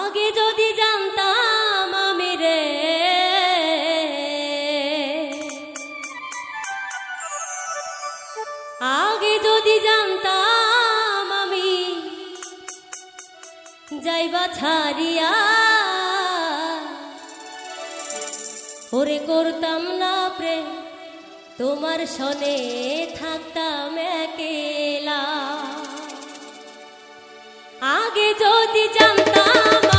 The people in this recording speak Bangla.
আগে যদি জানতাম আমি রে। আগে যদি জানতাম আমি যাইবা ছাড়িয়া, ওরে করতাম না প্রেম, তোমার সনে থাকতাম একেলা। আগে যদি জানতাম